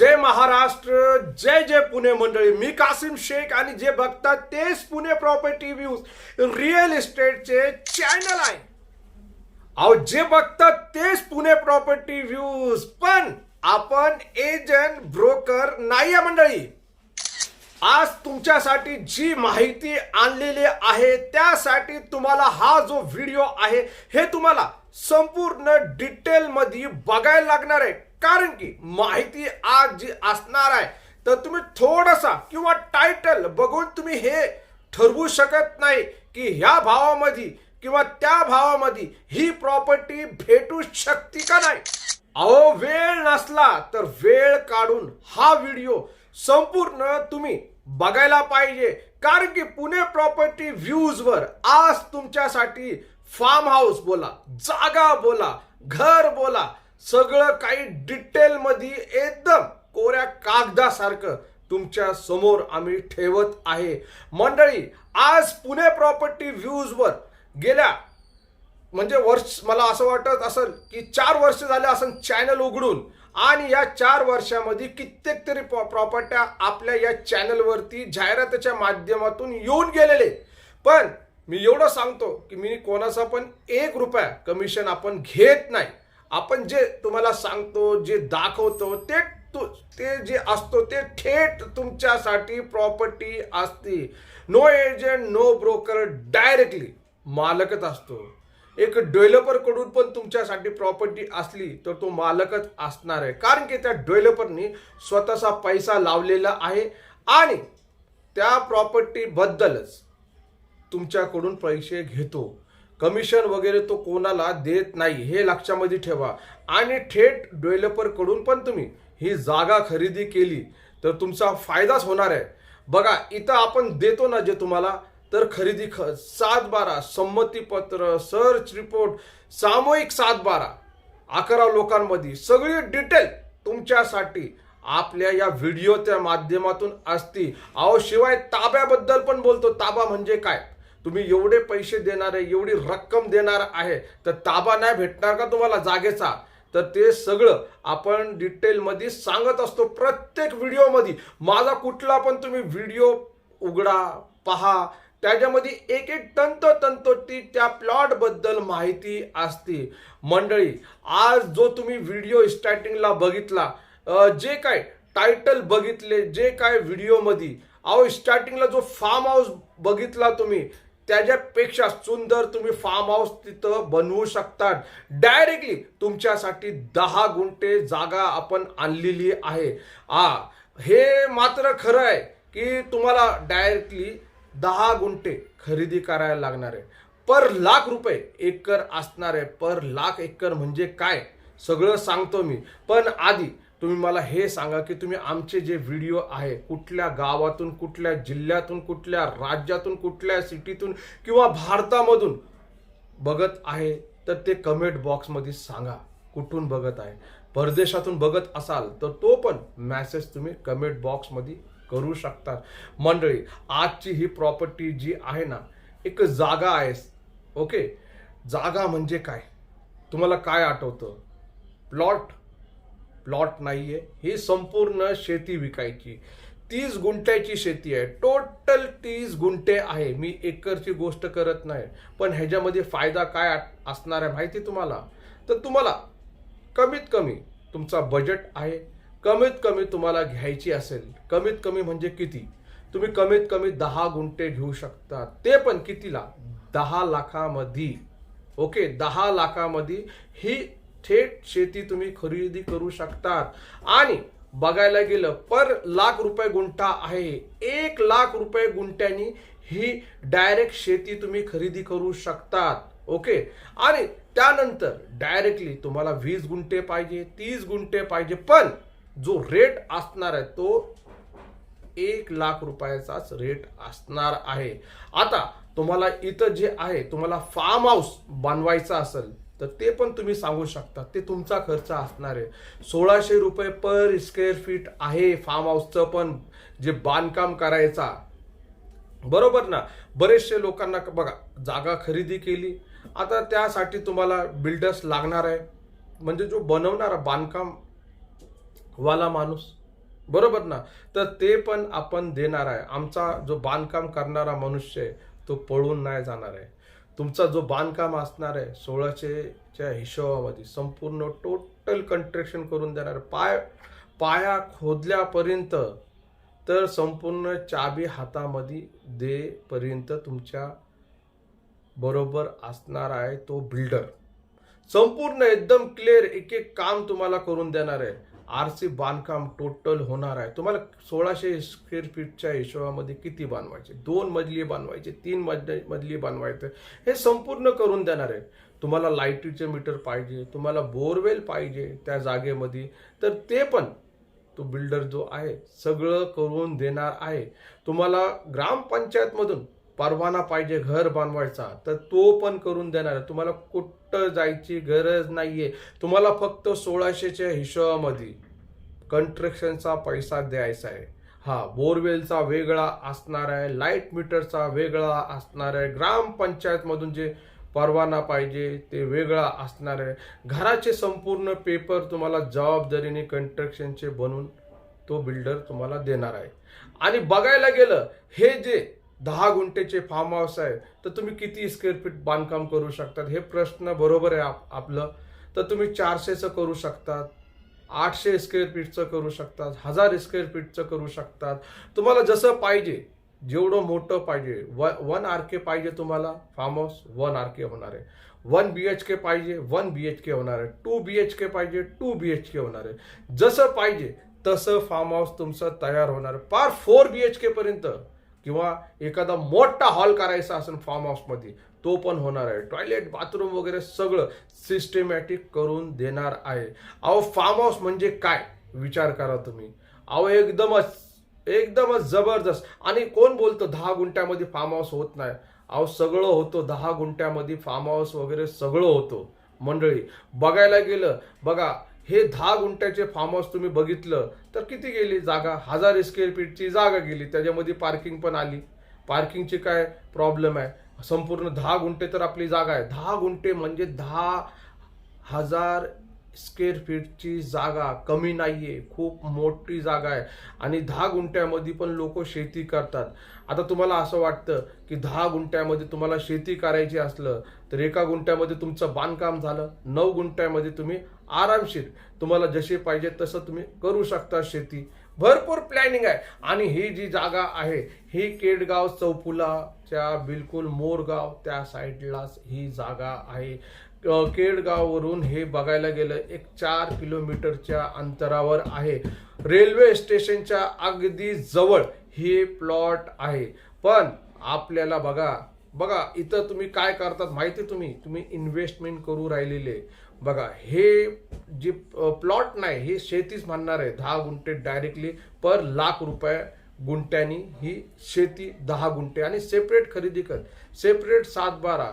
जय महाराष्ट्र जय जय पुणे मंडळी. मी कासिम शेख आणि जे बघतात तेच पुणे प्रॉपर्टी व्ह्यूज रिअल इस्टेटचे चॅनल आहे. अहो जे बघतात तेच पुणे प्रॉपर्टी व्ह्यूज पण आपण एजंट ब्रोकर नाही आहे मंडळी. आज तुमच्यासाठी जी माहिती आणलेली आहे त्यासाठी तुम्हाला हा जो व्हिडिओ आहे हे तुम्हाला संपूर्ण डिटेलमध्ये बघायला लागणार आहे. कारण की माहिती आज जी असणार आहे. तर तुम्ही थोडासा किंवा टायटल बघून तुम्ही हे ठरवू शकत नाही की ह्या भावामध्ये किंवा त्या भावामध्ये ही प्रॉपर्टी भेटू शकते का नाही. अहो वेळ नसला तर वेळ काढून हा व्हिडिओ संपूर्ण तुम्ही बघायला पाहिजे. कारण की पुणे प्रॉपर्टी व्ह्यूजवर आज तुमच्यासाठी फार्म हाऊस बोला जागा बोला घर बोला सगळं काही डिटेल मध्ये एकदम कोऱ्या कागदासारखं तुमच्यासमोर आम्ही ठेवत आहे. मंडळी आज पुणे प्रॉपर्टी व्ह्यूज वर गेल्या म्हणजे वर्ष मला असं वाटत असेल की चार वर्ष झाले असं चॅनल उघडून. आणि या चार वर्षामध्ये कित्येक तरी प्रॉपर्ट्या आपल्या या चॅनलवरती जाहिरातीच्या माध्यमातून येऊन गेलेले. पण मी एवढं सांगतो की मी कोणाचा पण एक रुपया कमिशन आपण घेत नाही. आपण जे तुम्हाला सांगतो जे दाखवतो ते तु- ते जे असतो ते थेट तुमच्यासाठी प्रॉपर्टी असते. No agent no broker directly मालकच असतो. एक डेव्हलपरकडून पण तुमच्यासाठी प्रॉपर्टी असली तर तो मालकच असणार आहे. कारण की त्या डेव्हलपरनी स्वतःचा पैसा लावलेला आहे आणि त्या प्रॉपर्टीबद्दलच तुमच्याकडून पैसे घेतो. कमिशन वगैरे तो कोणाला देत नाही हे लक्षामध्ये ठेवा. आणि थेट डेव्हलपरकडून पण तुम्ही ही जागा खरेदी केली तर तुमचा फायदाच होणार आहे. बघा इथं आपण देतो ना जे तुम्हाला तर खरेदी ख सात बारा संमतीपत्र सर्च रिपोर्ट सामूहिक सात बारा अकरा लोकांमध्ये सगळी डिटेल तुमच्यासाठी आपल्या या व्हिडिओच्या माध्यमातून असती. अहो शिवाय ताब्याबद्दल पण बोलतो. ताबा म्हणजे काय? तुम्ही एवढे पैसे देणार आहे एवढी रक्कम देणार आहे तर ताबा नाही भेटणार का तुम्हाला जागेचा? तर ते सगळं आपण डिटेलमध्ये सांगत असतो प्रत्येक व्हिडिओमध्ये. माझा कुठला पण तुम्ही व्हिडिओ उघडा पहा त्याच्यामध्ये एक एक तंत ती त्या प्लॉटबद्दल माहिती असते. मंडळी आज जो तुम्ही व्हिडिओ स्टार्टिंगला बघितला जे काय टायटल बघितले जे काय व्हिडिओमध्ये अहो स्टार्टिंगला जो फार्म हाऊस बघितला तुम्ही त्याच्यापेक्षा सुंदर तुम्ही फार्म हाऊस तिथं बनवू शकता डायरेक्टली तुमच्यासाठी दहा गुंठे जागा आपण आणलेली आहे. आ हे मात्र खरं आहे की तुम्हाला डायरेक्टली दहा गुंठे खरेदी करायला लागणार आहे. पर लाख रुपये एकर असणार आहे. पर लाख एकर म्हणजे काय? सगळं सांगतो मी. पण आधी तुम्ही मला हे सांगा की तुम्ही आमचे जे व्हिडिओ आहे कुठल्या गावातून कुठल्या जिल्ह्यातून कुठल्या राज्यातून कुठल्या सिटीतून किंवा भारतामधून बघत आहे तर ते कमेंट बॉक्समध्ये सांगा कुठून बघत आहे. परदेशातून बघत असाल तर तो पण मॅसेज तुम्ही कमेंट बॉक्समध्ये करू शकता. मंडळी आजची ही प्रॉपर्टी जी आहे ना एक जागा आहे ओके जागा म्हणजे काय? तुम्हाला काय आठवतं? प्लॉट प्लॉट नाही आहे ही संपूर्ण शेती विकायची. तीस गुंठ्याची शेती आहे. टोटल तीस गुंठे आहे. मी एकरची गोष्ट करत नाही. पण ह्याच्यामध्ये फायदा काय असणार आहे माहिती तुम्हाला? तर तुम्हाला कमीत कमी तुमचा बजेट आहे. कमीत कमी तुम्हाला घ्यायची असेल. कमीत कमी म्हणजे किती? तुम्ही कमीत कमी दहा गुंठे घेऊ शकता. ते पण कितीला? दहा लाखामध्ये. ओके? दहा लाखामध्ये ही थेट शेती तुम्ही खरेदी करू शकतात. आणि बघायला गेलं पर लाख रुपये गुंठा आहे. एक लाख रुपये गुंठ्यानी ही डायरेक्ट शेती तुम्ही खरेदी करू शकतात. ओके आणि त्यानंतर डायरेक्टली तुम्हाला वीस गुंठे पाहिजे तीस गुंठे पाहिजे पण जो रेट असणार आहे तो एक लाख रुपयाचाच रेट असणार आहे. आता तुम्हाला इथं जे आहे तुम्हाला फार्म हाऊस बनवायचं असेल तर ते पण तुम्ही सांगू शकता. ते तुमचा खर्च असणार आहे. सोळाशे रुपये पर स्क्वेअर फीट आहे फार्म हाऊसचं पण जे बांधकाम करायचा. बरोबर ना? बरेचसे लोकांना बघा जागा खरेदी केली. आता त्यासाठी तुम्हाला बिल्डर्स लागणार आहे. म्हणजे जो बनवणारा बांधकाम वाला माणूस. बरोबर ना? तर ते पण आपण देणार आहे. आमचा जो बांधकाम करणारा मनुष्य आहे तो पळून नाही जाणार आहे. तुमचा जो बांधकाम असणार आहे सोळाशेच्या हिशोबामध्ये संपूर्ण टोटल कंट्रेक्शन करून देणार आहे. पाय पाया खोदल्यापर्यंत तर संपूर्ण चाबी हातामध्ये देपर्यंत तुमच्या बरोबर असणार आहे तो बिल्डर संपूर्ण एकदम क्लिअर एक एक काम तुम्हाला करून देणार आहे आर सी बांधकाम टोटल होणार आहे. तुम्हाला सोळाशे स्क्वेअर फीटच्या हिशोबामध्ये किती बांधवायचे? दोन मजली बांधवायचे तीन मजली मजली बांधवायचे. हे संपूर्ण करून देणार आहे तुम्हाला लाईटीचे मीटर पाहिजे तुम्हाला बोरवेल पाहिजे त्या जागेमध्ये. तर ते पण तो बिल्डर जो आहे सगळं करून देणार आहे. तुम्हाला ग्रामपंचायतमधून परवाना पाहिजे घर बांधवायचा तर तो पण करून देणार आहे. तुम्हाला कुठं जायची गरज नाहीये. तुम्हाला फक्त सोळाशेच्या हिशोबामध्ये कंस्ट्रक्शनचा पैसा द्यायचा आहे. हा बोरवेलचा वेगळा असणार आहे लाइट मीटरचा वेगळा असणार आहे. ग्रामपंचायतमधून जे परवाना पाहिजे ते वेगळा असणार आहे. घराचे संपूर्ण पेपर तुम्हाला जबाबदारीने कंस्ट्रक्शनचे बनवून तो बिल्डर तुम्हाला देणार आहे. आणि बघायला गेलं हे जे दहा गुंठेचे फार्म हाऊस आहे तर तुम्ही किती स्क्वेअर फीट बांधकाम करू शकतात? हे प्रश्न बरोबर आहे आप- आपलं. तर तुम्ही चारशेचं करू शकतात आठशे स्क्वेअर फीटचं करू शकतात हजार स्क्वेअर फीटचं करू शकतात. तुम्हाला जसं पाहिजे जेवढं मोठं पाहिजे. व वन आर के पाहिजे तुम्हाला farm house one R K होणार आहे. वन बी एच के पाहिजे वन बी एच के होणार आहे. टू बी एच के पाहिजे टू बी एच के होणार आहे. जसं पाहिजे तसं फार्म हाऊस तुमचं तयार होणार पार फोर बी एच के पर्यंत. किंवा एखादा मोठा हॉल करायचा असेल फार्म हाऊसमध्ये तो पण होणार आहे. टॉयलेट बाथरूम वगैरे सगळं सिस्टमॅटिक करून देणार आहे. अहो फार्म हाऊस म्हणजे काय? विचार करा तुम्ही. अहो एकदमच एकदमच जबरदस्त. आणि कोण बोलतं दहा गुंठ्यामध्ये फार्म हाऊस होत नाही. अहो सगळं होतो दहा गुंठ्यामध्ये फार्म हाऊस वगैरे सगळं होतो. मंडळी बघायला गेलं बघा हे दहा गुंठ्याचे फार्म हाऊस तुम्ही बघितलं तर किती गेली जागा? हजार स्क्वेअर फीटची जागा गेली. त्याच्यामध्ये पार्किंग पण आली. पार्किंगची काय प्रॉब्लेम आहे? संपूर्ण दहा गुंठे तर आपली जागा आहे. दहा गुंठे म्हणजे दहा हजार स्क्वेअर फीटची जागा कमी नाही आहे खूप मोठी जागा आहे. आणि दहा गुंठ्यामध्ये पण लोक शेती करतात. आता तुम्हाला असं वाटतं की दहा गुंठ्यामध्ये तुम्हाला शेती करायची असलं तर एका गुंठ्यामध्ये तुमचं बांधकाम झालं नऊ गुंठ्यामध्ये तुम्ही आरामशीर तुम्हाला जसे पाहिजे तसं तुम्ही करू शकता शेती. भरपूर प्लॅनिंग आहे. आणि ही जी जागा आहे ही केडगाव चौपुलाच्या बिलकुल मोरगाव त्या साईडलाच ही जागा आहे. केडगाववरून हे बघायला गेलं एक चार किलोमीटरच्या अंतरावर आहे. रेल्वे स्टेशनच्या अगदी जवळ हे प्लॉट आहे. पण आपल्याला बघा बघा इथं तुम्ही काय करतात माहिती तुम्ही? तुम्ही इन्व्हेस्टमेंट करू राहिलेले. बघा हे जे प्लॉट नाही हे शेतीच म्हणणार आहे. दहा गुंठे डायरेक्टली पर लाख रुपये गुंठ्यानी ही शेती दहा गुंठे. आणि सेपरेट खरेदी कर. सेपरेट सात बारा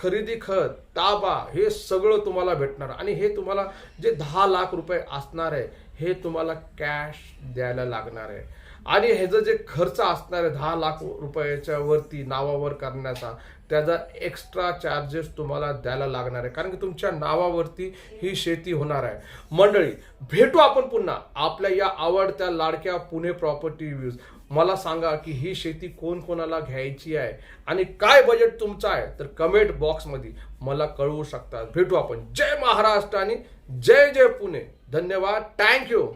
खरेदी खत ताबा हे सगळं तुम्हाला भेटणार. आणि हे तुम्हाला जे दहा लाख रुपये असणार आहे हे तुम्हाला कॅश द्यायला लागणार आहे. आणि ह्याचं जे खर्च असणार आहे दहा लाख रुपयाच्या वरती नावावर करण्याचा त्याचा एक्स्ट्रा चार्जेस तुम्हाला द्यायला लागणार आहे. कारण की तुमच्या नावावरती ही शेती होणार आहे. मंडळी भेटू आपण पुन्हा आपल्या या आवडत्या लाडक्या पुणे प्रॉपर्टी रिव्ह्यूज मला सांगा की ही शेती कोण कोणाला घ्यायची आहे आणि काय बजेट तुमचं आहे? तर कमेंट बॉक्समध्ये मला कळवू शकतात भेटू आपण. जय महाराष्ट्र आणि जय जय पुणे. धन्यवाद. थँक्यू